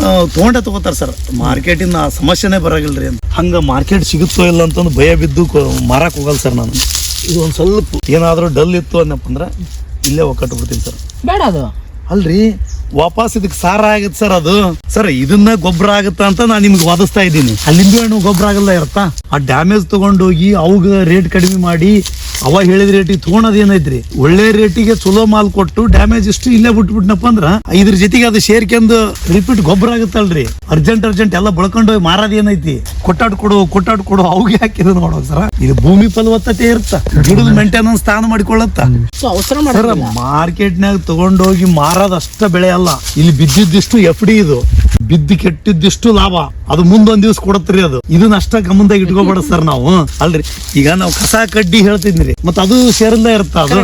ತೊಗೊಂಡೇ ತಗೋತಾರ ಸರ್. ಮಾರ್ಕೆಟಿನ ಆ ಸಮಸ್ಯೆನೇ ರೀ ಅಂತ. ಹಂಗ ಮಾರ್ಕೆಟ್ ಸಿಗುತ್ತೋ ಇಲ್ಲ ಅಂತಂದು ಭಯ ಬಿದ್ದು ಕೊ- ಮಾರಕ್ ಹೋಗಲ್ಲ ಸರ್ ನಾನು. ಇದು ಒಂದು ಸ್ವಲ್ಪ ಏನಾದರೂ ಡಲ್ ಇತ್ತು ಅನ್ನಪ್ಪ ಅಂದ್ರೆ ಇಲ್ಲೇ ಒಕ್ಕಟ್ಟು ಬಿಡ್ತೀನಿ ಸರ್. ಬೇಡ ಅದು. ಅಲ್ರಿ ವಾಪಸ್ ಇದಕ್ಕೆ ಸಾರ ಆಗತ್ತೆ ಸರ್ ಅದು. ಸರ್ ಇದನ್ನ ಗೊಬ್ಬರ ಆಗುತ್ತಾ ಅಂತ ನಾನು ನಿಮ್ಗೆ ವಾದಿಸ್ತಾ ಇದ್ದೀನಿ. ಅಲ್ಲಿಂದ ಹಣ್ಣು ಗೊಬ್ಬರ ಆಗಲ್ಲ ಇರತ್ತಾ? ಆ ಡ್ಯಾಮೇಜ್ ತಗೊಂಡೋಗಿ ಅವಾಗ ರೇಟ್ ಕಡಿಮೆ ಮಾಡಿ ಅವ ಹೇಳಿದ ರೇಟಿಗೆ ತಗೊಳೋದು ಏನೈತ್ರಿ? ಒಳ್ಳೆ ರೇಟಿಗೆ ಚಲೋ ಮಾಲ್ ಕೊಟ್ಟು ಡ್ಯಾಮೇಜ್ ಇಷ್ಟು ಇಲ್ಲೇ ಬಿಟ್ಬಿಟ್ನಪ್ಪ ಅಂದ್ರ ಇದ್ರ ಜೊತೆಗೆ ಅದು ಸೇರ್ಕೊಂಡು ರಿಪೀಟ್ ಗೊಬ್ಬರ ಆಗುತ್ತಲ್ರಿ. ಅರ್ಜೆಂಟ್ ಅರ್ಜೆಂಟ್ ಎಲ್ಲ ಬಳಕೊಂಡು ಹೋಗಿ ಮಾರೋದು ಏನೈತಿ? ಕೊಟ್ಟಾಡ್ ಕೊಡು ಕೊಟ್ಟಾಡ್ ಕೊಡು ಅವ್ಗೆ ಹಾಕಿದ ನೋಡೋದು ಸರ್ ಇದು ಭೂಮಿ ಫಲವತ್ತತೆ ಇರುತ್ತ? ಗಿಡದ ಮೇಂಟೆನೆನ್ಸ್ ತಾನು ಮಾಡಿಕೊಳ್ಳತ್ತ? ಮಾರ್ಕೆಟ್ ಮಾರ್ಕೆಟ್ನಾಗ ತಗೊಂಡೋಗಿ ಮಾರದ ಅಷ್ಟ ಬೆಳೆ ಅಲ್ಲ. ಇಲ್ಲಿ ಬಿದ್ದಿದ್ದಿಷ್ಟು ಎಫ್ ಡಿ ಇದು. ಬಿದ್ದು ಕೆಟ್ಟಿದ್ದಿಷ್ಟು ಲಾಭ. ಅದು ಮುಂದೊಂದ್ ದಿವ್ಸ ಕೊಡತ್ರಿ ಅದು. ಇದನ್ನ ಅಷ್ಟ ಗಮನದಾಗ ಇಟ್ಕೋಬೇಡ ಸರ್ ನಾವು ಅಲ್ರಿ. ಈಗ ನಾವು ಕಸ ಕಡ್ಡಿ ಹೇಳ್ತಿದ್ರಿ ಮತ್ತ ಅದು ಸೇರಿಂದ ಇರುತ್ತ ಅದು?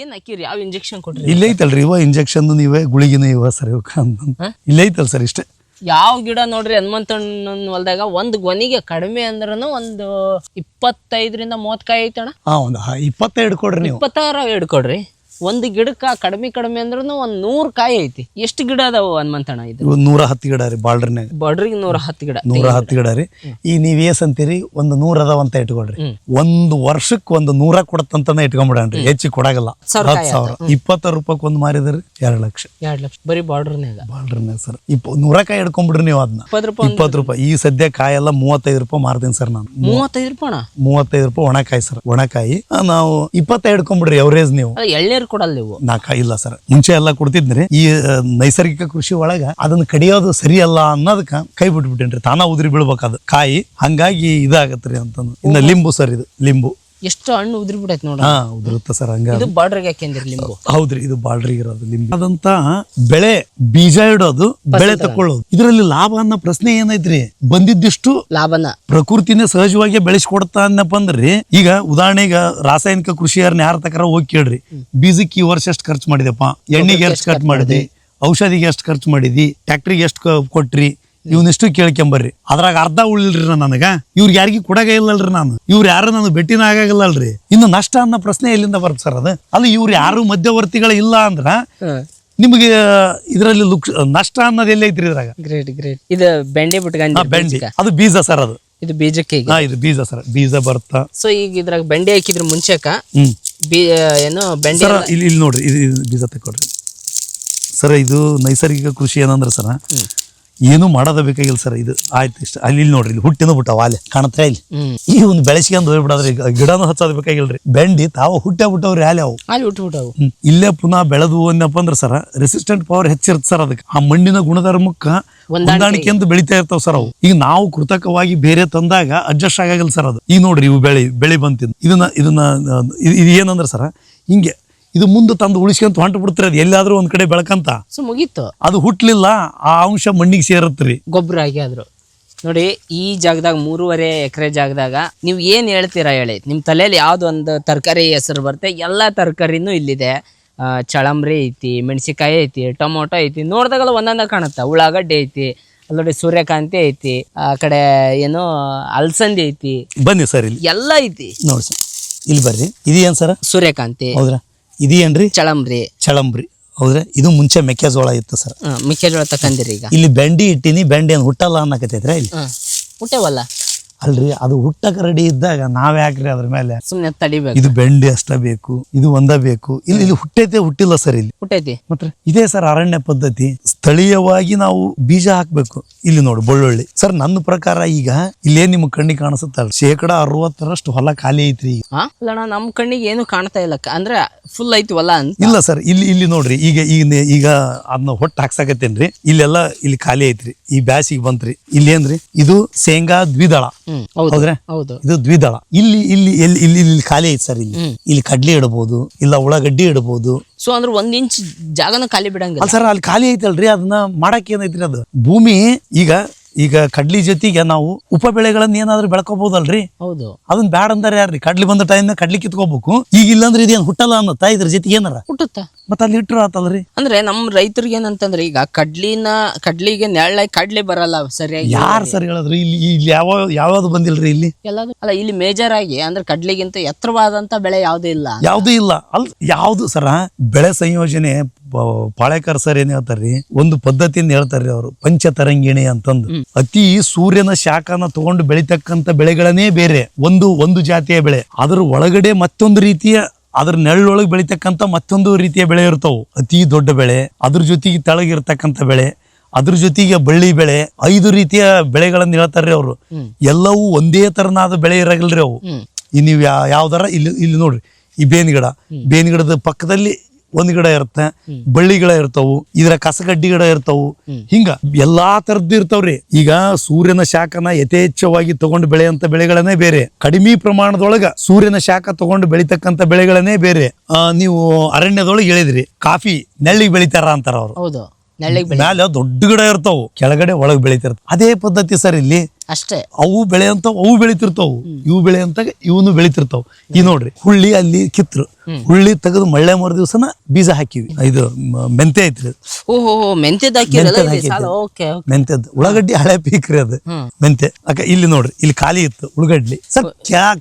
ಏನ್ ಹಾಕಿರಿ ಯಾವ ಇಂಜೆಕ್ಷನ್ ಕೊಟ್ರಿ? ಇಲ್ಲೇ ಐತಲ್ರಿ ಇವ ಇಂಜೆಕ್ಷನ್ ನೀವೇ ಗುಳಿಗಿನ ಇವ ಸರ್ ಇವಕ್ಕ ಅಂತ ಇಲ್ಲೇ ಐತಲ್ ಸರ್ ಇಷ್ಟೇ. ಯಾವ ಗಿಡ ನೋಡ್ರಿ ಹನುಮಂತಣ್ಣನ ಹೊಲ್ದಾಗ ಒಂದ್ ಗೊನಿಗೆ ಕಡಿಮೆ ಅಂದ್ರನು ಒಂದು ಇಪ್ಪತ್ತೈದರಿಂದ ಮೂವತ್ ಕಾಯಿ ಐತಣ್ಣ? ಹಾ ಒಂದು ಕೊಡ್ರಿ ನೀವು. ಇಪ್ಪತ್ತಾರ ಹಿಡ್ಕೊಡ್ರಿ ಒಂದ್ ಗಿಡಕ್ಕ ಕಡಿಮೆ ಕಡಿಮೆ ಅಂದ್ರೂ ಒಂದ್ ನೂರ್ ಕಾಯಿ ಐತಿ. ಎಷ್ಟು ಗಿಡ ಅದಾವ ಹನುಮಂತಣ್ಣ ಇದು? ನೂರ ಹತ್ತು ಗಿಡ ರೀ ಬಾಳ್ರಿನಾಗ ಬಡ್ರಿಗೆ ನೂರ ಹತ್ತು ಗಿಡ. ನೂರ ಹತ್ತು ಗಿಡ ರೀ. ಈ ನೀವ್ ಏಸ್ ಅಂತೀರಿ ಒಂದು ನೂರ ಅದಾವ ಅಂತ ಇಟ್ಕೊಳ್ರಿ. ಒಂದು ವರ್ಷಕ್ಕೆ ಒಂದು ನೂರ ಕೊಡತ್ತಂತಾನೆ ಇಟ್ಕೊಂಡ್ಬಿಡನ್ರಿ ಹೆಚ್ಚಿಗೆ ಕೊಡಾಗಲ್ಲ. ಹತ್ತು ಸಾವಿರ ಇಪ್ಪತ್ತಾರು ರೂಪಾಯಿ ಒಂದು ಮಾರಿದ್ರಿ ಎರಡು ಲಕ್ಷ. ಎರಡು ಲಕ್ಷ. ಬರೀ ಬಾಳ್ರ ಬಾಳ್ರಿ ಸರ್. ಇಪ್ಪ ನೂರ ಕಾಯಿ ಹಿಡ್ಕೊಂಡ್ಬಿಡ್ರಿ ನೀವು ಅದನ್ನ ಇಪ್ಪತ್ತು ರೂಪಾಯಿ ಈ ಸದ್ಯ ಕಾಯೆಲ್ಲ ಮೂವತ್ತೈದು ರೂಪಾಯಿ ಮಾರ್ತೀನಿ ಸರ್ ನಾನು. ಮೂವತ್ತೈದು ರೂಪಾಯಿ ಮೂವತ್ತೈದು ರೂಪಾಯಿ ಒಣಕಾಯಿ ಸರ್. ಒಣಕಾಯಿ. ನಾವು ಇಪ್ಪತ್ತೈದು ಹಿಡ್ಕೊಂಡ್ಬಿಡ್ರಿ ಎವರೇಜ್ ನೀವು. ಎಳ್ನೀರು ಕೊಡಲ್ಲ ನೀವು. ನಾ ಇಲ್ಲ ಸರ್. ಮುಂಚೆ ಎಲ್ಲ ಕೊಡ್ತಿದ್ರಿ ಈ ನೈಸರ್ಗಿಕ ಕೃಷಿ ಒಳಗ ಅದನ್ನ ಕಡಿಯೋದು ಸರಿ ಅಲ್ಲ ಅನ್ನೋದಕ್ಕ ಕೈ ಬಿಟ್ಬಿಟ್ಟೇನ್ರಿ. ತಾನ ಉದ್ರಿ ಬೀಳ್ಬೇಕದು ಕಾಯಿ ಹಂಗಾಗಿ ಇದಾಗತ್ರಿ ಅಂತಂದು. ಇನ್ನ ಲಿಂಬು ಸರ್ ಇದು ಲಿಂಬು. ಎಷ್ಟು ಹಣ್ಣು ಉದ್ರಿ ಬಿಡತ್ ನೋಡ. ಹಾ ಉದುರುತ್ತೆ ಸರ್ ಹಂಗ ಇದು ಬಾರ್ಡರ್ಗೆ ಲಿಂಬು? ಹೌದ್ರಿ ಇದು ಬಾಳ್ರಿ ಇರೋದು ಲಿಂಬು. ಅದಂತ ಬೆಳೆ ಬೀಜ ಇಡೋದು ಬೆಳೆ ತಕೊಳ್ಳೋದು. ಇದರಲ್ಲಿ ಲಾಭ ಅನ್ನೋ ಪ್ರಶ್ನೆ ಏನೈತ್ರಿ? ಬಂದಿದ್ದಿಷ್ಟು ಲಾಭನ. ಪ್ರಕೃತಿನೇ ಸಹಜವಾಗಿ ಬೆಳೆಸ್ಕೊಡ್ತಾ ಅನ್ನಪ್ಪ ಅಂದ್ರಿ. ಈಗ ಉದಾಹರಣೆಗೆ ರಾಸಾಯನಿಕ ಕೃಷಿಯರ್ನ ಯಾರ ತಕರ ಹೋಗಿ ಕೇಳ್ರಿ. ಬೀಜಕ್ಕೆ ಈ ವರ್ಷ ಎಷ್ಟು ಖರ್ಚು ಮಾಡಿದೆಪ್ಪ ಎಣ್ಣೆಗೆ ಎಷ್ಟು ಖರ್ಚು ಮಾಡಿದಿ ಔಷಧಿಗೆ ಎಷ್ಟು ಖರ್ಚು ಮಾಡಿದಿ ಟ್ಯಾಕ್ಟ್ರಿಗೆ ಎಷ್ಟು ಕೊಟ್ರಿ? ಇವನಿಷ್ಟು ಕೇಳ್ಕೊಂಬರ್ರಿ. ಅದ್ರಾಗ ಅರ್ಧ ಉಳಿಲ್ರಿ ನನಗ. ಇವ್ರಿಗೆ ಯಾರಿಗೂ ಕೊಡಾಗ ಇಲ್ಲಲ್ರಿ ನಾನು. ಇವ್ರು ಯಾರು ನನಗೆ ಭೇಟಿನ ಆಗಾಗಲ್ಲಲ್ರಿ. ಇನ್ನು ನಷ್ಟ ಅನ್ನೋ ಪ್ರಶ್ನೆ ಎಲ್ಲಿಂದ ಬರ್ತ ಸರ್ ಅದು? ಅಲ್ಲ ಇವ್ರು ಯಾರು ಮಧ್ಯವರ್ತಿಗಳು ಇಲ್ಲ ಅಂದ್ರ ನಿಮಗೆ ಇದರಲ್ಲಿ ಲುಕ್ ನಷ್ಟ ಅನ್ನೋದು ಎಲ್ಲಿ ಐತ್ರಿ ಇದ್ರಾಗ? ಗ್ರೇಟ್ ಗ್ರೇಟ್ ಇದು ಬೆಂಡೆ ಬಿಟ್ಕೊಂಡಿ ಬೆಂಡಿ. ಅದು ಬೀಜ ಸರ್ ಅದು. ಇದು ಬೀಜಕ್ಕೆ ಹಾ ಇದು ಬೀಜ ಸರ್. ಬೀಜ ಬರ್ತಾ. ಸೊ ಈಗ ಇದ್ರಾಗ ಬೆಂಡೆ ಹಾಕಿದ್ರ ಮುಂಚೆಕ ಬೀ ಏನು ಬೆಂಡೆ ಸರ ಇಲ್ಲಿ ಇಲ್ಲಿ ನೋಡ್ರಿ ಇದು ಇದು ಬೀಜ ತಕೊಡ್ರಿ ಸರ್ ಇದು ನೈಸರ್ಗಿಕ ಕೃಷಿ ಏನಂದ್ರೆ ಸರ ಏನು ಮಾಡೋದ ಬೇಕಾಗಿಲ್ಲ ಸರ್ ಇದು. ಆಯ್ತು ಇಷ್ಟ. ಅಲ್ಲಿ ಇಲ್ಲಿ ನೋಡ್ರಿ ಇಲ್ಲಿ ಹುಟ್ಟಿನ ಬಿಟ್ಟ ವಾಲೆ ಕಾಣತ್ರ ಇಲ್ಲಿ. ಈ ಒಂದು ಬೆಳೆಸ್ಕೊಂಡು ಹೋಗ್ಬಿಡಾದ್ರೆ ಗಿಡನೂ ಹಚ್ಚೋದ್ ಬೇಕಾಗಿಲ್ರಿ. ಬೆಂಡಿ ತಾವು ಹುಟ್ಟೆ ಬಿಟ್ಟವ್ರಿ ಅಲ್ಲಿ ಅವು. ಅಲ್ಲಿ ಹುಟ್ಟು ಹ್ಮ್. ಇಲ್ಲೇ ಪುನಃ ಬೆಳೆದು ಅನ್ಯಪ್ಪ ಅಂದ್ರೆ ಸರ್ ರೆಸಿಸ್ಟೆಂಟ್ ಪವರ್ ಹೆಚ್ಚಿರುತ್ತೆ ಸರ್ ಅದಕ್ಕೆ. ಆ ಮಣ್ಣಿನ ಗುಣಧರ್ಮಕ್ಕ ಹೊಂದಾಣಿಕೆ. ಅಂತ ಬೆಳಿತಾ ಇರ್ತಾವ ಸರ್ ಅವು. ಈಗ ನಾವು ಕೃತಕವಾಗಿ ಬೇರೆ ತಂದಾಗ ಅಡ್ಜಸ್ಟ್ ಆಗಲ್ಲ ಸರ್ ಅದು. ಈಗ ನೋಡ್ರಿ ಇವು ಬೆಳೆ ಬೆಳೆ ಬಂತಿದ್ ಇದನ್ನ ಇದನ್ನ ಇದು ಏನಂದ್ರೆ ಸರ್ ಹಿಂಗೆ ಇದು ಮುಂದೆ ತಂದು ಉಳಿಸ್ಕೊಂತ ಹೊಂಟು ಬಿಡ್ತಾರೆ ಅದು ಎಲ್ಲಾದ್ರೂ ಒಂದ್ ಕಡೆ ಬೆಳಕಂತ. ಸೊ ಮುಗೀತು. ಅದು ಹುಟ್ಲಿಲ್ಲ ಆ ಅಂಶ ಮಣ್ಣಿಗೆ ಸೇರತ್ರಿ. ಗೊಬ್ಬರ ಆಗಿ ಆದ್ರು ನೋಡಿ ಈ ಜಾಗದಾಗ ಮೂರುವರೆ ಎಕರೆ ಜಾಗದಾಗ ನೀವು ಏನು ಹೇಳ್ತೀರಾ ಹೇಳಿ? ನಿಮ್ಮ ತಲೆಯಲ್ಲಿ ಯಾವ್ದು ಒಂದು ತರಕಾರಿ ಹೆಸರು ಬರುತ್ತೆ ಎಲ್ಲಾ ತರಕಾರಿನೂ ಇಲ್ಲಿದೆ. ಆ, ಚಳಂಬ್ರಿ ಐತಿ ಮೆಣಸಿಕಾಯಿ ಐತಿ ಟೊಮೊಟೊ ಐತಿ ನೋಡ್ದಾಗಲ್ಲ ಒಂದೊಂದ ಕಾಣುತ್ತೆ. ಉಳ್ಳಾಗಡ್ಡೆ ಐತಿ ಅಲ್ಲೋಡಿ ನೋಡಿ ಸೂರ್ಯಕಾಂತಿ ಐತಿ ಆ ಕಡೆ ಏನು ಅಲ್ಸಂದಿ ಐತಿ. ಬನ್ನಿ ಸರ್ ಇಲ್ಲಿ. ಎಲ್ಲ ಐತಿ. ನೋಡಿ ಸರ್ ಇಲ್ಲಿ ಬರ್ರಿ. ಇದು ಏನ್ ಸರ್? ಸೂರ್ಯಕಾಂತಿ. ಹೌದ್ರಾ? ಇದೇನ್ರಿ? ಚಳಂಬ್ರಿ. ಚಳಂಬ್ರಿ. ಹೌದ್ರಿ? ಇದು ಮುಂಚೆ ಮೆಕ್ಕೆಜೋಳ ಇತ್ತು ಸರ್. ಮೆಕ್ಕೆಜೋಳ ತಕಂದಿರಿ ಈಗ. ಇಲ್ಲಿ ಬೆಂಡಿ ಇಟ್ಟಿನಿ ಬೆಂಡಿ ಏನು ಹುಟ್ಟಲ್ಲ ಅನ್ನಕತ್ತೈತ್ರ ಇಲ್ಲಿ? ಹುಟ್ಟವಲ್ಲ? ಅಲ್ರಿ ಅದು ಹುಟ್ಟಕ್ಕೆ ರೆಡಿ ಇದ್ದಾಗ ನಾವ್ ಯಾಕ್ರಿ ಅದ್ರ ಮೇಲೆ? ಸುಮ್ನೆ ತಡಿಬೇಕು. ಇದು ಬೆಂಡಿ ಅಷ್ಟ ಬೇಕು ಇದು ಒಂದ ಬೇಕು. ಇಲ್ಲಿ ಇಲ್ಲಿ ಹುಟ್ಟೈತೆ ಹುಟ್ಟಿಲ್ಲ ಸರ್ ಇಲ್ಲಿ. ಹುಟ್ಟೈತಿ. ಮತ್ತೆ ಇದೇ ಸರ್ ಅರಣ್ಯ ಪದ್ಧತಿ. ಸ್ಥಳೀಯವಾಗಿ ನಾವು ಬೀಜ ಹಾಕ್ಬೇಕು. ಇಲ್ಲಿ ನೋಡು ಬೆಳ್ಳುಳ್ಳಿ. ಸರ್ ನನ್ನ ಪ್ರಕಾರ ಈಗ ಇಲ್ಲೇ ನಿಮ್ ಕಣ್ಣಿಗೆ ಕಾಣಿಸುತ್ತಲ್ಲ ಶೇಕಡ ಅರವತ್ತರಷ್ಟು ಹೊಲ ಖಾಲಿ ಐತ್ರಿ ಈಗ. ಅಲ್ಲಣ್ಣ ನಮ್ಮ ಕಣ್ಣಿಗೆ ಏನು ಕಾಣ್ತಾ ಇಲ್ಲ. ಅಂದ್ರೆ ಫುಲ್ ಐತಿ ಹೊಲ ಅಂತ. ಇಲ್ಲ ಸರ್ ಇಲ್ಲಿ ಇಲ್ಲಿ ನೋಡ್ರಿ ಈಗ ಈಗ ಈಗ ಅದನ್ನ ಹೊಟ್ಟು ಹಾಕ್ಸಾಕತ್ತೇನ್ರಿ. ಇಲ್ಲೆಲ್ಲ ಇಲ್ಲಿ ಖಾಲಿ ಐತ್ರಿ. ಈ ಬ್ಯಾಸಿಗೆ ಬಂತ್ರಿ. ಇಲ್ಲಿ ಏನ್ರಿ? ಇದು ಶೇಂಗಾ ದ್ವಿದಳ. ಹೌದ್ರಾ? ಹೌದು. ಇದು ದ್ವಿದಳ. ಇಲ್ಲಿ ಇಲ್ಲಿ ಎಲ್ಲಿ ಇಲ್ಲಿ ಇಲ್ಲಿ ಖಾಲಿ ಐತಿ ಸರ್ ಇಲ್ಲಿ. ಇಲ್ಲಿ ಕಡ್ಲಿ ಇಡಬಹುದು ಇಲ್ಲ ಉಳ್ಳಾಗಡ್ಡಿ ಇಡಬಹುದು ಸೊ ಅಂದ್ರೆ ಒಂದ್ ಇಂಚ್ ಜಾಗನ ಖಾಲಿ ಬಿಡಂಗಿಲ್ಲ. ಸರ್ ಅಲ್ಲಿ ಖಾಲಿ ಐತಲ್ರಿ ಅದನ್ನ ಮಾಡಕ್ ಏನೈತ್ರಿ ಅದು? ಭೂಮಿ ಈಗ ಈಗ ಕಡ್ಲಿ ಜೊತೆಗೆ ನಾವು ಉಪ ಬೆಳೆಗಳನ್ನ ಏನಾದ್ರೂ ಬೆಳ್ಕೋಬಹುದಲ್ರಿ ಹೌದು. ಅದನ್ನ ಬ್ಯಾಡ ಅಂದ್ರೆ ಯಾರ್ರಿ? ಕಡ್ಲಿ ಬಂದ ಟೈಮ್ ಕಡ್ಲಿ ಕಿತ್ಕೋಬೇಕು. ಈಗ ಇಲ್ಲಾಂದ್ರೆ ಇದೇನ್ ಹುಟ್ಟಲ್ಲ ಅನ್ನತ್ತ? ಇದ್ರ ಜೊತೆಗೆ ಏನಾರ? ಹುಟ್ಟುತ್ತ? ಮತ್ತ ಅಲ್ಲಿ ಇಟ್ರು ಆತಲ್ರಿ? ಅಂದ್ರೆ ನಮ್ ರೈತರಿಗೆ ಏನಂತಂದ್ರೆ ಈಗ ಕಡ್ಲಿನ ಕಡ್ಲಿಗೆ ನೆರಳಾಗಿ ಕಡ್ಲಿ ಬರಲ್ಲ ಸರಿಯಾಗಿ. ಯಾರು ಸರಿ ಹೇಳಿದ್ರು? ಇಲ್ಲಿ ಇಲ್ಲಿ ಯಾವ ಯಾವ್ದು ಬಂದಿಲ್ರಿ ಇಲ್ಲಿ? ಅಲ್ಲ ಇಲ್ಲಿ ಮೇಜರ್ ಆಗಿ ಅಂದ್ರೆ ಕಡ್ಲಿಗಿಂತ ಎತ್ತರವಾದಂತ ಬೆಳೆ ಯಾವ್ದು ಇಲ್ಲ. ಯಾವ್ದು ಇಲ್ಲ. ಅಲ್ ಯಾವ್ದು ಸರ ಬೆಳೆ ಸಂಯೋಜನೆ ಪಾಳೆಕರ್ ಸರ್ ಏನ್ ಹೇಳ್ತಾರ್ರಿ? ಒಂದು ಪದ್ಧತಿಯಿಂದ ಹೇಳ್ತಾರ್ರಿ ಅವರು ಪಂಚತರಂಗಿಣಿ ಅಂತಂದು. ಅತಿ ಸೂರ್ಯನ ಶಾಖನ ತಗೊಂಡು ಬೆಳಿತಕ್ಕಂತ ಬೆಳೆಗಳನ್ನೇ ಬೇರೆ ಒಂದು ಒಂದು ಜಾತಿಯ ಬೆಳೆ. ಅದ್ರ ಒಳಗಡೆ ಮತ್ತೊಂದು ರೀತಿಯ ಅದ್ರ ನೆರಳೊಳಗೆ ಬೆಳಿತಕ್ಕಂತ ಮತ್ತೊಂದು ರೀತಿಯ ಬೆಳೆ ಇರ್ತಾವು. ಅತಿ ದೊಡ್ಡ ಬೆಳೆ ಅದ್ರ ಜೊತೆಗೆ ತೆಳಗಿರ್ತಕ್ಕಂಥ ಬೆಳೆ ಅದ್ರ ಜೊತೆಗೆ ಬಳ್ಳಿ ಬೆಳೆ ಐದು ರೀತಿಯ ಬೆಳೆಗಳನ್ನ ಹೇಳ್ತಾರ್ರಿ ಅವರು. ಎಲ್ಲವೂ ಒಂದೇ ತರನಾದ ಬೆಳೆ ಇರಾಗಿಲ್ರಿ ಅವು. ನೀವು ಯಾವ್ದಾರ ಇಲ್ಲಿ ಇಲ್ಲಿ ನೋಡ್ರಿ ಈ ಬೇನ್ ಗಿಡ ಬೇನ್ ಗಿಡದ ಪಕ್ಕದಲ್ಲಿ ಒಂದ್ ಗಿಡ ಇರುತ್ತೆ ಬಳ್ಳಿ ಗಿಡ ಇರ್ತಾವು ಇದ್ರ ಕಸಗಡ್ಡಿ ಗಿಡ ಇರ್ತಾವು. ಹಿಂಗ ಎಲ್ಲಾ ತರದ್ದು ಇರ್ತಾವ್ರಿ. ಈಗ ಸೂರ್ಯನ ಶಾಖನ ಯಥೇಚ್ಛವಾಗಿ ತಗೊಂಡು ಬೆಳೆಯಂತ ಬೆಳೆಗಳನ್ನೇ ಬೇರೆ. ಕಡಿಮೆ ಪ್ರಮಾಣದೊಳಗ ಸೂರ್ಯನ ಶಾಖ ತಗೊಂಡು ಬೆಳಿತಕ್ಕಂತ ಬೆಳೆಗಳನ್ನೇ ಬೇರೆ. ನೀವು ಅರಣ್ಯದೊಳಗೆ ಹೇಳಿದ್ರಿ ಕಾಫಿ ನೆಳ್ಳಿಗೆ ಬೆಳಿತಾರ ಅಂತಾರ ಅವ್ರು. ಹೌದು ಮ್ಯಾಲ ದೊಡ್ಡ ಗಿಡ ಇರ್ತಾವು ಕೆಳಗಡೆ ಒಳಗೆ ಬೆಳಿತಿರ್ತಾವ ಅದೇ ಪದ್ಧತಿ ಸರ್ ಇಲ್ಲಿ. ಅಷ್ಟೇ. ಅವು ಬೆಳೆಯಂತ ಅವು ಬೆಳಿತಿರ್ತಾವು. ಇವು ಬೆಳೆಯಂತ ಇವನು ಬೆಳಿತಿರ್ತಾವ. ಈ ನೋಡ್ರಿ ಹುಳ್ಳಿ ಅಲ್ಲಿ ಕಿತ್ರು. ಹುಳ್ಳಿ ತೆಗೆದು ಮಳ್ಳೆ ಮರು ದಿವಸನ ಬೀಜ ಹಾಕಿವಿ ಇದು ಮೆಂತೆ ಐತ್ರಿ ಓಹೋ ಮೆಂತೆದ್ ಉಳ್ಳಾಗಡ್ಡಿ ಹಳೆ ಪೀಕ್ ರೀ ಅದು. ಮೆಂತೆ ಅಕ್ಕ ಇಲ್ಲಿ ನೋಡ್ರಿ ಇಲ್ಲಿ ಖಾಲಿ ಇತ್ತು ಉಳ್ಳಾಗಡ್ಡಿ. ಸರ್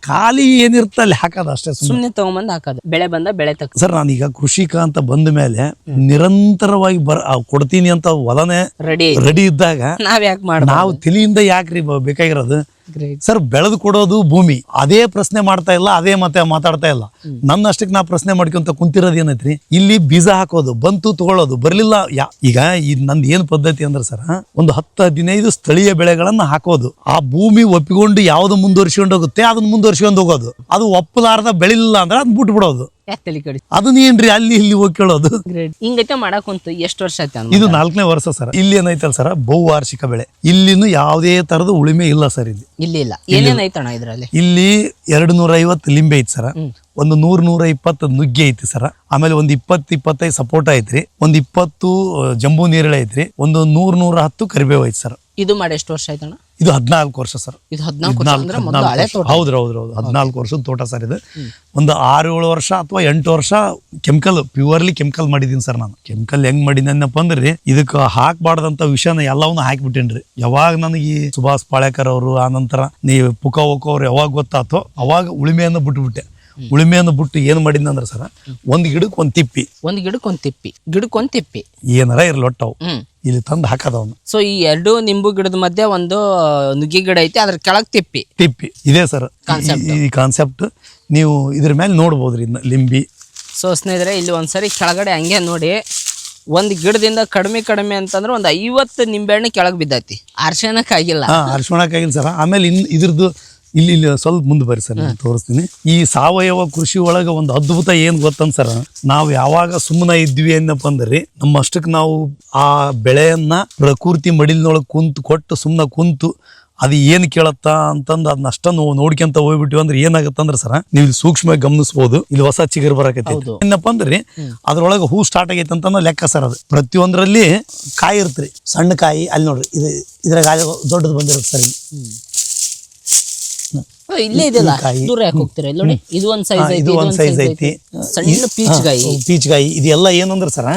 ಖಾಲಿ ಏನಿರುತ್ತೆ ಅಲ್ಲಿ ಹಾಕೋದು ಅಷ್ಟೇ ಸುಮ್ಮನೆ ಸುಮ್ನೆ ತಗೊಂಬಂದ್ ಹಾಕೋದು. ಬೆಳೆ ಬಂದ ಬೆಳೆ ತಕ್ಕ ಸರ್ ನಾನೀಗ ಕೃಷಿಕ ಅಂತ ಬಂದ ಮೇಲೆ ನಿರಂತರವಾಗಿ ಬರ ಕೊಡ್ತೀನಿ ಅಂತ ಒಲನೆ ರೆಡಿ. ರೆಡಿ ಇದ್ದಾಗ ನಾವ್ ಯಾಕೆ ಮಾಡ್ತೀವಿ ನಾವು ತಿಳಿಯಿಂದ ಯಾಕ್ರಿ ಬೇಕಾಗಿರೋದು? ಸರ್ ಬೆಳೆದು ಕೊಡೋದು ಭೂಮಿ. ಅದೇ ಪ್ರಶ್ನೆ ಮಾಡ್ತಾ ಇಲ್ಲ ಅದೇ ಮತ್ತೆ ಮಾತಾಡ್ತಾ ಇಲ್ಲ. ನನ್ನ ಅಷ್ಟಕ್ಕೆ ನಾ ಪ್ರಶ್ನೆ ಮಾಡ್ಕೊಂತ ಕುಂತಿರೋದು ಏನೈತ್ರಿ? ಇಲ್ಲಿ ಬೀಜ ಹಾಕೋದು ಬಂತು ತಗೊಳ್ಳೋದು ಬರ್ಲಿಲ್ಲ. ಯಾ- ಈಗ ಈ ನಂದು ಏನ್ ಪದ್ಧತಿ ಅಂದ್ರೆ ಸರ್ ಒಂದು ಹತ್ತು ಹದಿನೈದು ಸ್ಥಳೀಯ ಬೆಳೆಗಳನ್ನ ಹಾಕೋದು. ಆ ಭೂಮಿ ಒಪ್ಪಿಕೊಂಡು ಯಾವ್ದು ಮುಂದುವರ್ಸ್ಕೊಂಡು ಹೋಗುತ್ತೆ ಅದನ್ನ ಮುಂದುವರಿಸಿಕೊಂಡು ಹೋಗೋದು. ಅದು ಒಪ್ಪಲಾರ್ದ ಬೆಳಿಲಿಲ್ಲ ಅಂದ್ರೆ ಅದನ್ನ ಬಿಟ್ಟು ಬಿಡೋದು ಯಾಕೆ ತಲೆ ಕಡಿ ಅದನ್ನ ಏನ್ರಿ ಅಲ್ಲಿ ಇಲ್ಲಿ ಹೋಗಿ ಕೇಳೋದು? ಹಿಂಗೈತೆ ಮಾಡಕ್ ಕುಂತು ಎಷ್ಟು ವರ್ಷ ಆಯ್ತು ಇದು ನಾಲ್ಕನೇ ವರ್ಷ ಸರ್. ಇಲ್ಲಿ ಏನೈತಲ್ಲ ಸರ್ ಬಹುವಾರ್ಷಿಕ ಬೆಳೆ. ಇಲ್ಲಿನೂ ಯಾವುದೇ ತರದ ಉಳಿಮೆ ಇಲ್ಲ ಸರ್ ಇಲ್ಲಿ. ಇಲ್ಲಿ ಇಲ್ಲ. ಏನೇನ್ ಇದ್ರಲ್ಲಿ? ಇಲ್ಲಿ ಎರಡು ನೂರ ಐವತ್ತು ಲಿಂಬೆ ಐತಿ ಸರ್. ಒಂದು ನೂರ್ ನೂರ ಇಪ್ಪತ್ತು ನುಗ್ಗೆ ಐತಿ ಸರ. ಆಮೇಲೆ ಒಂದು ಇಪ್ಪತ್ತು ಇಪ್ಪತ್ತೈದು ಸಪೋಟ ಐತ್ರಿ. ಒಂದ್ ಇಪ್ಪತ್ತು ಜಂಬೂ ನೇರಳೆ ಐತ್ರಿ. ಒಂದು ನೂರ್ ನೂರ ಹತ್ತು ಕರಿಬೇವು ಐತಿ ಸರ್. ಇದು ಮಾಡಿ ಎಷ್ಟು ವರ್ಷ ಆಯ್ತಣ್ಣ? ಇದು ಹದಿನಾಲ್ಕು ವರ್ಷ ಸರ್. ಇದು ಹದಿನಾಲ್ಕು ಹೌದು ಹದಿನಾಲ್ಕು ವರ್ಷದ ತೋಟ ಸರ್ ಇದು. ಒಂದು ಆರು ಏಳು ವರ್ಷ ಅಥವಾ ಎಂಟು ವರ್ಷ ಕೆಮಿಕಲ್ ಪ್ಯೂರ್ಲಿ ಕೆಮಿಕಲ್ ಮಾಡಿದೀನಿ ಸರ್ ನಾನು. ಕೆಮಿಕಲ್ ಹೆಂಗ್ ಮಾಡಿದನಪ್ಪ ಅಂದ್ರಿ ಇದಕ್ಕೆ ಹಾಕ್ಬಾರ್ದಂತ ವಿಷಯನ ಎಲ್ಲವನ್ನೂ ಹಾಕ್ಬಿಟ್ಟೇನ್ರಿ ಯಾವಾಗ ನನಗೆ ಈ ಸುಭಾಷ್ ಪಾಳೇಕರ್ ಅವರು ಆ ನಂತರ ನೀವು ಪುಕ ಹೋಕೋರು ಯಾವಾಗ ಗೊತ್ತಾತೋ ಅವಾಗ ಉಳಿಮೆಯನ್ನು ಬಿಟ್ಬಿಟ್ಟೆ. ಉಳಿಮೆಯನ್ನು ಬಿಟ್ಟು ಏನು ಮಾಡಿದ್ನ ಅಂದ್ರೆ ಸರ್ ಒಂದ್ ಗಿಡಕ್ಕೆ ಒಂದು ತಿಪ್ಪಿ. ಒಂದ್ ಗಿಡಕ್ಕೆ ಒಂದ್ ತಿಪ್ಪಿ. ಗಿಡಕ್ಕೆ ಒಂದ್ ತಿಪ್ಪಿ. ಏನಾರ ಇರ್ಲಿ ಒಟ್ಟವು ಹ್ಮ್. ಇಲ್ಲಿ ತಂದು ಹಾಕದವನು. ಸೊ ಈ ಎರಡು ನಿಂಬು ಗಿಡದ ಮಧ್ಯೆ ಒಂದು ನುಗ್ಗಿ ಗಿಡ ಐತಿ ಅದ್ರ ಕೆಳಗ್ ತಿಪ್ಪಿ. ತಿಪ್ಪಿ. ಇದೇ ಸರ್. ಈ ಕಾನ್ಸೆಪ್ಟ್ ನೀವು ಇದ್ರ ಮೇಲೆ ನೋಡ್ಬೋದ್ರಿ ಇದನ್ನ ಲಿಂಬಿ. ಸೊ ಸ್ನೇಹಿತರೆ ಇಲ್ಲಿ ಒಂದ್ಸರಿ ಕೆಳಗಡೆ ಹಂಗೆ ನೋಡಿ ಒಂದ್ ಗಿಡದಿಂದ ಕಡಿಮೆ ಕಡಿಮೆ ಅಂತಂದ್ರೆ ಒಂದ್ ಐವತ್ತು ನಿಂಬೆಹಣ್ಣು ಕೆಳಗೆ ಬಿದ್ದೈತಿ. ಅರ್ಶನಕ್ಕಾಗಿಲ್ಲ. ಹಾ ಅರ್ಶಿಣಕ್ಕಾಗಿಲ್ಲ ಸರ್. ಆಮೇಲೆ ಇನ್ ಇದ್ರದ್ದು ಇಲ್ಲಿ ಇಲ್ಲಿ ಸ್ವಲ್ಪ ಮುಂದೆ ಬರ್ರಿ ಸರ್ ನಾನು ತೋರಿಸ್ತೀನಿ. ಈ ಸಾವಯವ ಕೃಷಿ ಒಳಗೆ ಒಂದು ಅದ್ಭುತ ಏನ್ ಗೊತ್ತಂತ ಸರ್ ನಾವು ಯಾವಾಗ ಸುಮ್ಮನೆ ಇದ್ವಿ ಏನಪ್ಪ ಅಂದ್ರಿ ನಮ್ಮ ಅಷ್ಟಕ್ಕೆ ನಾವು ಆ ಬೆಳೆಯನ್ನ ಪ್ರಕೃತಿ ಮಡಿಲಿನೊಳಗೆ ಕುಂತು ಕೊಟ್ಟು ಸುಮ್ಮನೆ ಕುಂತು ಅದು ಏನ್ ಕೇಳತ್ತಾ ಅಂತಂದು ಅದನ್ನ ಅಷ್ಟನ್ನು ನೋಡ್ಕೊಂತ ಹೋಗ್ಬಿಟ್ಟಿವಿ ಅಂದ್ರೆ ಏನಾಗತ್ತ ಅಂದ್ರೆ ಸರ್ ನೀವು ಸೂಕ್ಷ್ಮ ಸೂಕ್ಷ್ಮವಾಗಿ ಗಮನಿಸಬಹುದು ಇಲ್ಲಿ ಹೊಸ ಚಿಗರ್ ಬರಕೈತಿ. ಏನಪ್ಪ ಅಂದ್ರಿ ಅದ್ರೊಳಗೆ ಹೂ ಸ್ಟಾರ್ಟ್ ಆಗೈತೆ ಅಂತ ಲೆಕ್ಕ ಸರ್ ಅದು. ಪ್ರತಿಯೊಂದರಲ್ಲಿ ಕಾಯಿ ಇರ್ತ್ರಿ ಸಣ್ಣ ಕಾಯಿ ಅಲ್ಲಿ ನೋಡ್ರಿ ಇದು ಇದ್ರಾಗ ದೊಡ್ಡದು ಬಂದಿರುತ್ತೆ ಸರ್ ಇಲ್ಲಿ. ಕಾಯಿ. ದೂರ ಯಾಕೆ ಹೋಗ್ತೀರಾ? ಇಲ್ಲಿ ನೋಡಿ ಇದು ಒಂದ್ ಸೈಜ್ ಐತಿ ಇದು ಒಂದ್ ಸೈಜ್ ಐತಿ. ಸಣ್ಣ ಪೀಚ್ಗಾಯಿ ಪೀಚ್ಗಾಯಿ ಇದೆಲ್ಲ ಏನಂದ್ರೆ ಸರ?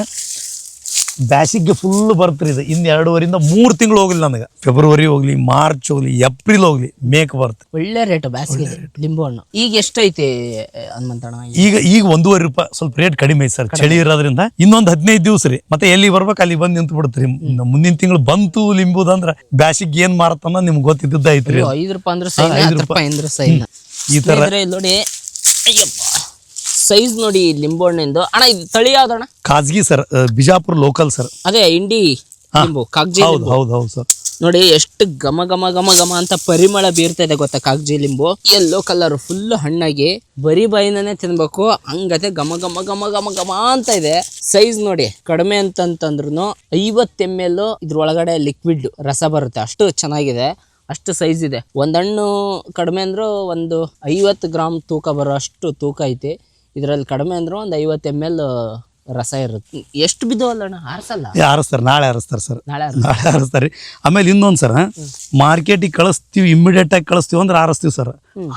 ಬ್ಯಾಸಿಗ್ಗೆ ಫುಲ್ ಬರ್ತ್ರಿ ಇದು. ಇನ್ನು ಎರಡೂವರಿಂದ ಮೂರು ತಿಂಗಳು ಹೋಗ್ಲಿ ನನಗೆ. ಫೆಬ್ರವರಿ ಹೋಗ್ಲಿ ಮಾರ್ಚ್ ಹೋಗ್ಲಿ ಏಪ್ರಿಲ್ ಹೋಗ್ಲಿ ಮೇಕ್ ಬರ್ತ್. ಒಳ್ಳೆ ರೇಟ್ ಬ್ಯಾಸಿಗೆ ಲಿಂಬು ಹಣ್ಣು. ಈಗ ಎಷ್ಟೈತಿ ಹನುಮಂತಣ್ಣ? ಈಗ ಈಗ ಒಂದೂವರೆ ರೂಪಾಯಿ ಸ್ವಲ್ಪ ರೇಟ್ ಕಡಿಮೆ ಐತಿ ಸರ್. ಚಳಿ ಇರೋದ್ರಿಂದ ಇನ್ನೊಂದ್ ಹದಿನೈದು ದಿವಸ ರೀ. ಮತ್ತೆ ಎಲ್ಲಿ ಬರ್ಬೇಕು ಅಲ್ಲಿ ಬಂದು ನಿಂತು ಬಿಡ್ತೀರಿ. ಮುಂದಿನ ತಿಂಗಳು ಬಂತು ಲಿಂಬುದಂದ್ರ ಬ್ಯಾಸಿಗೆ ಏನ್ ಮಾರತ್ತನ್ನ ನಿಮ್ಗೆ ಗೊತ್ತಿದ್ದ ಐತ್ರಿ. ಐದು ರೂಪಾಯಿ ಅಂದ್ರೆ ಸೈನ್ ರೂಪಾಯಿ. ಅಂದ್ರೆ ಸೈನ್. ಈ ತರ ನೋಡಿ. ಅಯ್ಯಪ್ಪ. ಸೈಜ್ ನೋಡಿ ಲಿಂಬು ಹಣ್ಣಿಂದು ಅಣ್ಣ ಇದು ತಳಿ ಯಾವ್ದಣ್ಣ ಖಾಸಗಿ ಸರ್ ಬಿಜಾಪುರ ಲೋಕಲ್ ಸರ್. ಅದೇ ಇಂಡಿ ಲಿಂಬು ಕಾಗ್ಜಿ ಹೌದು ಹೌದು ಹೌದು ಸರ್. ನೋಡಿ ಎಷ್ಟು ಘಮ ಘಮ ಘಮ ಘಮ ಅಂತ ಪರಿಮಳ ಬೀರ್ತಾ ಇದೆ ಗೊತ್ತಾ ಕಾಗಜಿ ಲಿಂಬು? ಎಲ್ಲೋ ಕಲರ್ ಫುಲ್ ಹಣ್ಣಾಗಿ ಬರಿ ಬಾಯಿನೇ ತಿನ್ಬೇಕು. ಹಂಗತೆ ಘಮ ಘಮ ಘಮ ಘಮ ಘಮ ಅಂತ ಇದೆ. ಸೈಜ್ ನೋಡಿ ಕಡಿಮೆ ಅಂತಂತಂದ್ರು ಐವತ್ತು ಎಂ ಎಲ್ ಇದ್ರೊಳಗಡೆ ಲಿಕ್ವಿಡ್ ರಸ ಬರುತ್ತೆ. ಅಷ್ಟು ಚೆನ್ನಾಗಿದೆ. ಅಷ್ಟು ಸೈಜ್ ಇದೆ. ಒಂದ್ ಹಣ್ಣು ಕಡಿಮೆ ಅಂದ್ರೂ ಒಂದು ಐವತ್ತು ಗ್ರಾಮ್ ತೂಕ ಬರೋ ಅಷ್ಟು ತೂಕ ಐತಿ. ಇದ್ರಲ್ಲಿ ಕಡಿಮೆ ಅಂದ್ರೆ ಒಂದು ಐವತ್ತು ಎಂ ಎಲ್ ರಸ ಇರುತ್ತೆ ಎಷ್ಟು ಬಿದ್ದವಲ್ಲಣ್ಣ ಹಾರಿಸಲ್ಲ? ಏ, ಆರಿಸ್ತಾರೆ ನಾಳೆ ಹಾರಿಸ್ತಾರೆ ಸರ್. ನಾಳೆ ನಾಳೆ ಆರಿಸ್ತಾರೆ ಆಮೇಲೆ ಇನ್ನೊಂದು ಸರ್ ಮಾರ್ಕೆಟಿಗೆ ಕಳಿಸ್ತೀವಿ ಇಮಿಡಿಯೇಟ್ ಆಗಿ ಕಳಿಸ್ತೀವಿ ಅಂದ್ರೆ ಹಾರಿಸ್ತೀವಿ ಸರ್.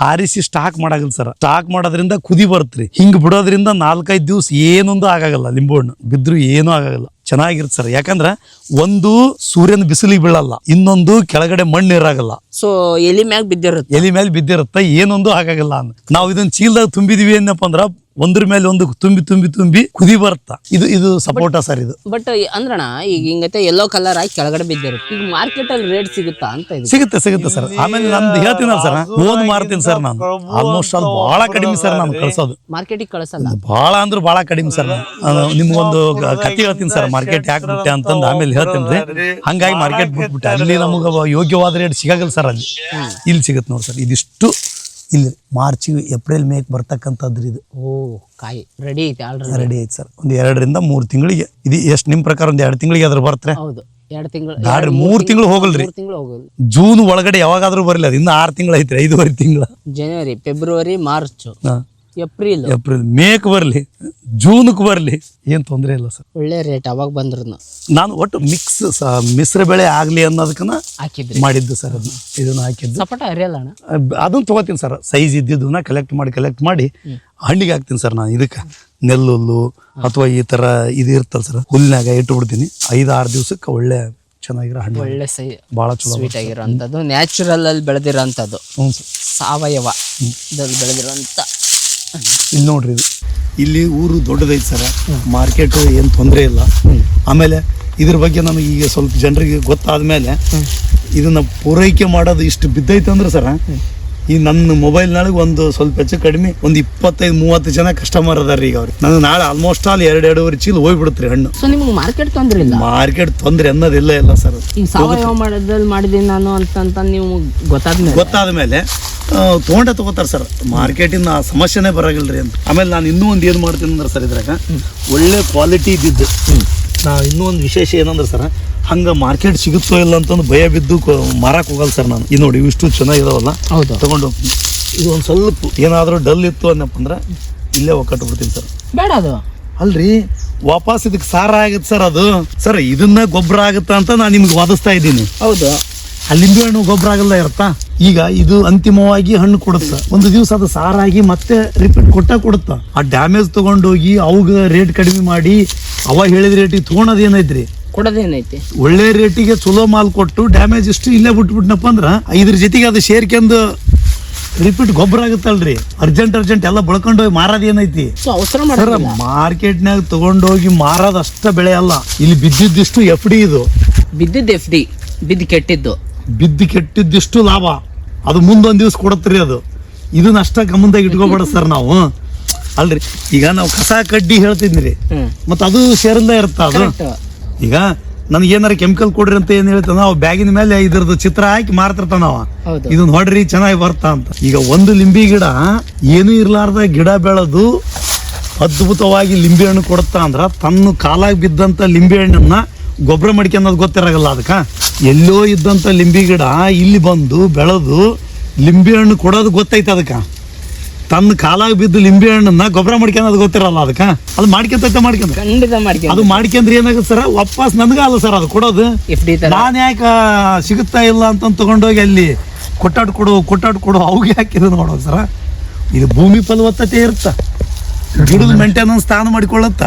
ಆರಿಸಿ ಸ್ಟಾಕ್ ಮಾಡಾಗಲ್ಲ ಸರ್. ಸ್ಟಾಕ್ ಮಾಡೋದ್ರಿಂದ ಕುದಿ ಬರುತ್ತೆ ಹಿಂಗ್ ಬಿಡೋದ್ರಿಂದ ನಾಲ್ಕೈದು ದಿವ್ಸ ಏನೊಂದು ಆಗಾಗಲ್ಲ ಲಿಂಬು ಹಣ್ಣು ಬಿದ್ರು ಏನೂ ಆಗಾಗಲ್ಲ ಚೆನ್ನಾಗಿರುತ್ತೆ ಸರ್. ಯಾಕಂದ್ರೆ ಒಂದು ಸೂರ್ಯನ ಬಿಸಿಲಿಗೆ ಬೀಳಲ್ಲ. ಇನ್ನೊಂದು ಕೆಳಗಡೆ ಮಣ್ಣು ಇರಾಗಲ್ಲ ಸೊ ಎಲಿ ಮ್ಯಾಗ ಬಿದ್ದಿರುತ್ತೆ. ಎಲಿ ಮೇಲೆ ಬಿದ್ದಿರುತ್ತೆ ಏನೊಂದು ಆಗಾಗಲ್ಲ ನಾವು ಇದನ್ನ ಚೀಲದಾಗ ತುಂಬಿದೀವಿ ಏನಪ್ಪ ಅಂದ್ರ ಒಂದ್ರ ಮೇಲೆ ಒಂದು ತುಂಬಿ ತುಂಬಿ ತುಂಬಿ ಕುದಿ ಬರುತ್ತಾ ಇದು ಇದು ಸಪೋಟ ಸರ್ ಇದು. ಬಟ್ ಅಂದ್ರಣ ಈಗ ಹಿಂಗತೆ ಎಲ್ಲೋ ಕಲರ್ ಆಗಿ ಕೆಳಗಡೆ ಬಿದ್ದಿರುತ್ತೆ. ಈಗ ಮಾರ್ಕೆಟ್ ಅಲ್ಲಿ ರೇಟ್ ಸಿಗುತ್ತಾ ಅಂತ ಇದು. ಸಿಗುತ್ತೆ ಸಿಗುತ್ತೆ ಸರ್ ಆಮೇಲೆ ನಂದು ಹೇಳ್ತೀನಲ್ಲ ಸರ್ ಓದ್ ಮಾರ್ತೀನಿ ಸರ್ ನಾನು. ಆಲ್ಮೋಸ್ಟ್ ಅಲ್ಲಿ ಬಹಳ ಕಡಿಮೆ ಸರ್ ನಾನು ಕಳ್ಸೋದು. ಮಾರ್ಕೆಟಿಗೆ ಕಳಿಸಲ್ಲ. ಬಹಳ ಅಂದ್ರೆ ಬಹಳ ಕಡಿಮೆ ಸರ್ ನಾನು ನಿಮ್ಗೊಂದು ಕತ್ತಿ ಕತೆ ಹೇಳ್ತೀನಿ ಸರ್ ಮಾರ್ಕೆಟ್ ಯಾಕೆ ಬಿಟ್ಟೆ ಅಂತಂದು ಆಮೇಲೆ ಹೇಳ್ತೀನಿ ರೀ ಹಂಗಾಗಿ ಮಾರ್ಕೆಟ್ ಬಿಟ್ಬಿಟ್ಟೆ. ಅಲ್ಲಿ ನಮಗೆ ಯೋಗ್ಯವಾದ ರೇಟ್ ಸಿಗಲ್ಲ ಸರ್ ಅಲ್ಲಿ. ಇಲ್ಲಿ ಸಿಗುತ್ತೆ ನೋಡಿ ಸರ್ ಇದಿಷ್ಟು ಇಲ್ಲಿ ಮಾರ್ಚ್ ಏಪ್ರಿಲ್ ಮೇಕ್ ಬರ್ತಕ್ಕಂಥದ್ದು ಇದು. ಓ ಕಾಯಿ. ರೆಡಿ ಐತೆ ಆಲ್ರೆಡಿ ರೆಡಿ ಐತೆ ಸರ್. ಒಂದು ಎರಡರಿಂದ ಮೂರು ತಿಂಗಳಿಗೆ. ಇದು ಎಷ್ಟು ನಿಮ್ಮ ಪ್ರಕಾರ ಒಂದು ಎರಡು ತಿಂಗಳಿಗೆ ಅದ್ರ ಬರ್ತಾರೆ? ಹೌದು. ಎರಡು ತಿಂಗಳು ಮೂರು ತಿಂಗಳು ಹೋಗಲ್ರಿ. ಮೂರು ತಿಂಗಳು ಹೋಗಲ್ಲ ಜೂನ್ ಒಳಗಡೆ ಯಾವಾಗಾದ್ರೂ ಬರಲಿಲ್ಲ ಅದು. ಇನ್ನು ಆರು ತಿಂಗಳು ಐತ್ರಿ ಐದುವರೆ ತಿಂಗಳು. ಜನವರಿ ಫೆಬ್ರವರಿ ಮಾರ್ಚ್. ಏಪ್ರಿಲ್. ಏಪ್ರಿಲ್ ಮೇಕ್ ಬರಲಿ ಜೂನ್ಗೆ ಬರಲಿ ಏನು ತೊಂದರೆ ಇಲ್ಲ ಸರ್. ಒಳ್ಳೆ ರೇಟ್ ಅವಾಗ ಬಂದ್ರು ನಾನು ಒಟ್ಟು ಮಿಕ್ಸ್ ಮಿಶ್ರ ಬೆಳೆ ಆಗಲಿ ಅನ್ನೋದಕ್ಕನ ಹಾಕಿದ್ರಿ. ಮಾಡಿದ್ದು ಸರ್ ಅದನ್ನ ಇದನ್ನ ಹಾಕಿದ್ದು. ಸಪೋಟ ಅರಿಯಲ್ಲ ಅಣ್ಣ? ಅದನ್ನ ತಗೋತೀನಿ ಸರ್. ಸೈಜ್ ಇದ್ದಿದ್ದನ್ನ ಕಲೆಕ್ಟ್ ಮಾಡಿ ಕಲೆಕ್ಟ್ ಮಾಡಿ ಹಣ್ಣಿಗೆ ಹಾಕ್ತೀನಿ ಸರ್ ನಾನು ಇದಕ್ಕೆ. ನೆಲ್ಲುಲ್ಲು ಅಥವಾ ಈ ಥರ ಇದು ಇರ್ತಲ್ಲ ಸರ್. ಹುಲ್ಲಿನಾಗ ಇಟ್ಟು ಬಿಡ್ತೀನಿ. ಐದು ಆರು ದಿವಸಕ್ಕೆ ಒಳ್ಳೆ ಚೆನ್ನಾಗಿರೋ ಹಣ್ಣು. ಒಳ್ಳೆ ಸೈ ಭಾಳ ಚಲೋ ಸ್ವೀಟ್ ಆಗಿರೋಂಥದ್ದು ನ್ಯಾಚುರಲ್ ಅಲ್ಲಿ ಬೆಳೆದಿರೋಂಥದ್ದು ಸಾವಯವ ಇದರಲ್ಲಿ ಬೆಳೆದಿರೋಂಥ ಇಲ್ಲಿ ನೋಡ್ರಿ ಇದು. ಇಲ್ಲಿ ಊರು ದೊಡ್ಡದೈತೆ ಸರ್. ಮಾರ್ಕೆಟ್ ಏನು ತೊಂದರೆ ಇಲ್ಲ. ಆಮೇಲೆ ಇದ್ರ ಬಗ್ಗೆ ನಮಗೆ ಈಗ ಸ್ವಲ್ಪ ಜನರಿಗೆ ಗೊತ್ತಾದ ಮೇಲೆ ಇದನ್ನ ಪೂರೈಕೆ ಮಾಡೋದು ಇಷ್ಟು ಬಿದ್ದೈತೆ ಅಂದ್ರೆ ಸರ್ ಈ ನನ್ನ ಮೊಬೈಲ್ನೊಳಗೆ ಒಂದು ಸ್ವಲ್ಪ ಹೆಚ್ಚು ಕಡಿಮೆ ಒಂದು ಇಪ್ಪತ್ತೈದು ಮೂವತ್ತು ಜನ ಕಸ್ಟಮರ್ ಅದಾರ ಈಗ ಅವ್ರಿಗೆ ನಾನು ನಾಳೆ ಆಲ್ಮೋಸ್ಟ್ ಆಲ್ ಎರಡು ಎರಡೂವರೆ ಚೀಲ ಹೋಗ್ಬಿಡುತ್ತೆ ಹಣ್ಣು. ಸೊ ನಿಮ್ಗೆ ಮಾರ್ಕೆಟ್ ತೊಂದ್ರೆ ಇಲ್ಲ ಮಾರ್ಕೆಟ್ ತೊಂದರೆ ಅನ್ನೋದಿಲ್ಲ ಇಲ್ಲ ಸರ್ ಈಗ ಸಾವಯವ ಮಾಡೋದ್ರಲ್ಲಿ ಮಾಡಿದೆ ನಾನು ಅಂತಂತ ನೀವು ಗೊತ್ತಾದ್ಮೇಲೆ ಗೊತ್ತಾದ ಮೇಲೆ ತೊಗೊಂಡೆ ತಗೋತಾರೆ ಸರ್ ಮಾರ್ಕೆಟಿನ ಆ ಸಮಸ್ಯೆನೇ ರೀ ಅಂತ. ಆಮೇಲೆ ನಾನು ಇನ್ನೂ ಒಂದು ಏನು ಮಾಡ್ತೀನಿ ಅಂದ್ರೆ ಸರ್ ಇದ್ರಾಗ ಒಳ್ಳೆ ಕ್ವಾಲಿಟಿ ಇದ್ದಿದ್ದು. ನಾ ಇನ್ನೂ ಒಂದು ವಿಶೇಷ ಏನಂದ್ರೆ ಸರ್ ಹಂಗೆ ಮಾರ್ಕೆಟ್ ಸಿಗುತ್ತೋ ಇಲ್ಲ ಅಂತಂದು ಭಯ ಬಿದ್ದು ಮಾರಕ್ಕೆ ಹೋಗಲ್ಲ ಸರ್ ನಾನು. ಇದು ನೋಡಿ ಇಷ್ಟು ಚೆನ್ನಾಗಿದಾವಲ್ಲ. ಹೌದು. ತಗೊಂಡು ಇದು ಒಂದು ಸ್ವಲ್ಪ ಏನಾದರೂ ಡಲ್ ಇತ್ತು ಅನ್ನಪ್ಪ ಅಂದ್ರೆ ಇಲ್ಲೇ ಒಕ್ಕಟ್ಟು ಬಿಡ್ತೀನಿ ಸರ್. ಬೇಡ ಅದು. ಅಲ್ರಿ? ವಾಪಸ್ ಇದಕ್ಕೆ ಸಾರ ಆಗುತ್ತೆ ಸರ್ ಅದು. ಸರ್ ಇದನ್ನ ಗೊಬ್ಬರ ಆಗುತ್ತಾ ಅಂತ ನಾನು ನಿಮ್ಗೆ ವಾದಿಸ್ತಾ ಇದ್ದೀನಿ. ಹೌದು. ಅಲ್ಲಿಂದ ಹಣ್ಣು ಗೊಬ್ಬರ ಆಗಲ್ಲ ಇರುತ್ತಾ ಈಗ ಇದು ಅಂತಿಮವಾಗಿ ಹಣ್ಣು ಕೊಡುತ್ತ. ಒಂದು ದಿವಸ ಅದು ಸಾರಾಗಿ ಮತ್ತೆ ರಿಪೀಟ್ ಕೊಟ್ಟ ಕೊಡುತ್ತ. ಆ ಡ್ಯಾಮೇಜ್ ತಗೊಂಡೋಗಿ ಅವಾಗ ರೇಟ್ ಕಡಿಮೆ ಮಾಡಿ ಅವ ಹೇಳಿದ ರೇಟಿಗೆ ತೊಗೊಳೋದು ಏನೈತ್ರಿ ಕೊಡೋದೇನೈತಿ? ಒಳ್ಳೆ ರೇಟಿಗೆ ಚಲೋ ಮಾಲ್ ಕೊಟ್ಟು ಡ್ಯಾಮೇಜ್ ಇಷ್ಟು ಇಲ್ಲೇ ಬಿಟ್ಬಿಟ್ನಪ್ಪ ಅಂದ್ರ ಇದ್ರ ಜೊತೆಗೆ ಅದು ಸೇರ್ಕೊಂಡು ರಿಪೀಟ್ ಗೊಬ್ಬರ ಆಗುತ್ತಲ್ರಿ. ಅರ್ಜೆಂಟ್ ಅರ್ಜೆಂಟ್ ಎಲ್ಲ ಹೋಗಿ ಮಾರೋದು ಏನೈತಿ? ಅವಸರ ಸರ್ ಮಾರ್ಕೆಟ್ನಾಗ ತಗೊಂಡೋಗಿ ಮಾರೋದು ಅಷ್ಟ ಬೆಳೆ ಅಲ್ಲ. ಇಲ್ಲಿ ಬಿದ್ದಿದ್ದಿಷ್ಟು ಎಫ್ ಡಿ ಇದು. ಬಿದ್ದಿದ್ದು ಎಫ್ ಡಿ ಬಿದ್ದು ಕೆಟ್ಟಿದ್ದು. ಬಿದ್ದು ಕೆಟ್ಟಿದ್ದಿಷ್ಟು ಲಾಭ. ಅದು ಮುಂದೊಂದು ದಿವ್ಸ ಕೊಡತ್ರಿ ಅದು. ಇದನ್ನ ಅಷ್ಟ ಗಮನದಾಗ ಇಟ್ಕೋಬೇಡ ಸರ್ ನಾವು. ಅಲ್ರಿ ಈಗ ನಾವು ಕಸ ಕಡ್ಡಿ ಹೇಳ್ತಿದ್ರಿ ಮತ್ತೆ ಅದು ಸೇರಿಂದ ಇರುತ್ತ ಅದು. ಈಗ ನನಗೆ ಏನಾರ ಕೆಮಿಕಲ್ ಕೊಡ್ರಿ ಅಂತ ಏನ್ ಹೇಳ್ತಾನ ಅವ್ ಬ್ಯಾಗಿನ ಮೇಲೆ ಇದ್ರದ್ದು ಚಿತ್ರ ಹಾಕಿ ಮಾರ್ತಿರ್ತಾನ ಅವ. ಹೌದು. ಇದನ್ನ ಹೊಡ್ರಿ ಚೆನ್ನಾಗಿ ಬರ್ತಾ ಅಂತ. ಈಗ ಒಂದು ಲಿಂಬಿ ಗಿಡ ಏನೂ ಇರ್ಲಾರ್ದ ಗಿಡ ಬೆಳೆದು ಅದ್ಭುತವಾಗಿ ಲಿಂಬೆ ಹಣ್ಣು ಕೊಡುತ್ತಾ ಅಂದ್ರ ತನ್ನ ಕಾಲಾಗಿ ಬಿದ್ದಂತ ಲಿಂಬೆ ಹಣ್ಣನ್ನ ಗೊಬ್ಬರ ಮಡಿಕೆನ್ನೋದು ಗೊತ್ತಿರಾಗಲ್ಲ ಅದಕ್ಕ. ಎಲ್ಲೋ ಇದ್ದಂತ ಲಿಂಬಿ ಗಿಡ ಇಲ್ಲಿ ಬಂದು ಬೆಳೆದು ಲಿಂಬೆ ಹಣ್ಣು ಕೊಡೋದು ಗೊತ್ತೈತೆ ಅದಕ್ಕ. ತನ್ನ ಕಾಲಾಗ ಬಿದ್ದು ಲಿಂಬೆ ಹಣ್ಣನ್ನ ಗೊಬ್ಬರ ಮಡಿಕೆನ್ನೋದು ಗೊತ್ತಿರಲ್ಲ ಅದಕ್ಕ ಅದು ಮಾಡ್ಕೊಂತ ಮಾಡ್ಕೊಂಡ್ ಖಂಡಿತ ಮಾಡ್ಕೊಂಡು ಅದು ಮಾಡ್ಕೊಂಡ್ರೆ ಏನಾಗುತ್ತೆ ಸರ್? ವಾಪಸ್ ನನಗ ಅಲ್ಲ ಸರ್ ಅದು ಕೊಡೋದು. ನಾನು ಯಾಕೆ ಸಿಗುತ್ತಾ ಇಲ್ಲ ಅಂತ ತಗೊಂಡೋಗಿ ಅಲ್ಲಿ ಕೊಟ್ಟಾಡ್ ಕೊಡು ಕೊಟ್ಟಾಡ್ ಕೊಡು ಅವ್ಗೆ ಹಾಕಿದ್ರು ನೋಡೋ ನೋಡೋದು ಸರ? ಇದು ಭೂಮಿ ಫಲವತ್ತತೆ ಇರುತ್ತ ಗಿಡದ ಮೆಂಟೆನನ್ಸ್ ತಾನು ಮಾಡಿಕೊಳ್ಳುತ್ತ